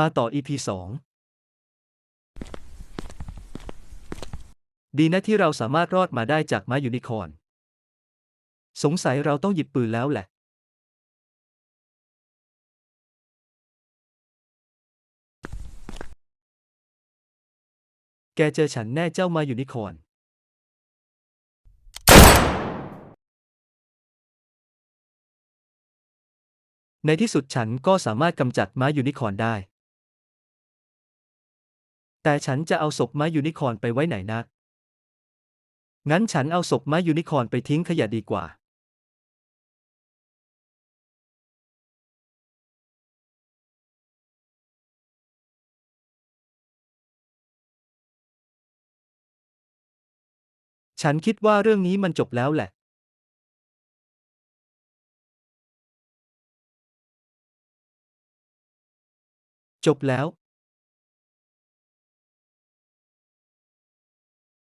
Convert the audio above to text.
มาต่อ EP สองดีนะที่เราสามารถรอดมาได้จากม้ายูนิคอร์น สงสัยเราต้องหยิบปืนแล้วแหละ แกเจอฉันแน่เจ้ามายูนิคอร์น ในที่สุดฉันก็สามารถกำจัดม้ายูนิคอร์นได้ แต่ฉันจะเอาศพม้ายูนิคอร์นไปไว้ไหนนะงั้นฉันเอาศพม้ายูนิคอร์นไปทิ้งขยะดีกว่า ฉันคิดว่าเรื่องนี้มันจบแล้วแหละจบแล้ว